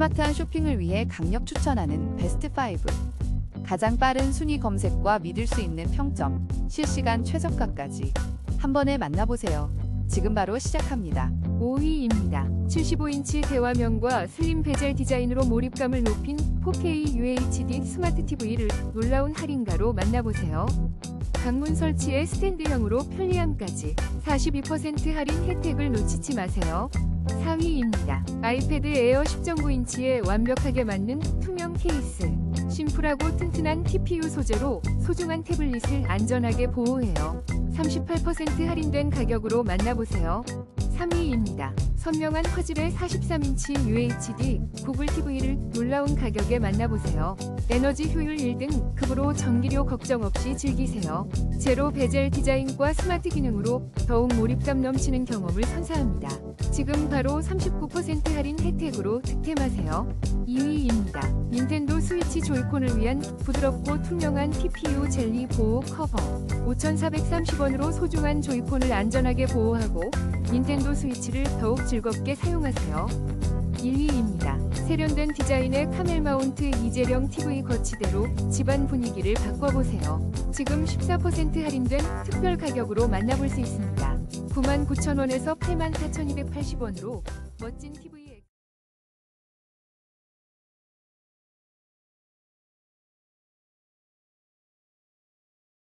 스마트한 쇼핑을 위해 강력 추천하는 베스트 5. 가장 빠른 순위 검색과 믿을 수 있는 평점, 실시간 최저가까지 한 번에 만나보세요. 지금 바로 시작합니다. 5위입니다. 75인치 대화면과 슬림 베젤 디자인으로 몰입감을 높인 4K UHD 스마트 TV를 놀라운 할인가로 만나보세요. 방문 설치에 스탠드형으로 편리함까지 42% 할인 혜택을 놓치지 마세요. 4위입니다. 아이패드 에어 10.9인치에 완벽하게 맞는 투명 케이스. 심플하고 튼튼한 TPU 소재로 소중한 태블릿을 안전하게 보호해요. 38% 할인된 가격으로 만나보세요. 3위입니다. 선명한 화질의 43인치 UHD 구글 TV를 놀라운 가격에 만나보세요. 에너지 효율 1등 급으로 전기료 걱정 없이 즐기세요. 제로 베젤 디자인과 스마트 기능으로 더욱 몰입감 넘치는 경험을 선사합니다. 지금 바로 39% 할인 혜택으로 득템하세요. 2위입니다. 닌텐도 스위치 조이콘을 위한 부드럽고 투명한 TPU 젤리 보호 커버. 5,430원으로 소중한 조이콘을 안전하게 보호하고 닌텐도 스위치를 더욱 즐겁게 사용하세요. 1위입니다. 세련된 디자인의 카멜 마운트 이재령 TV 거치대로 집안 분위기를 바꿔보세요. 지금 14% 할인된 특별 가격으로 만나볼 수 있습니다. 99,000원에서 84,280원으로 멋진 TV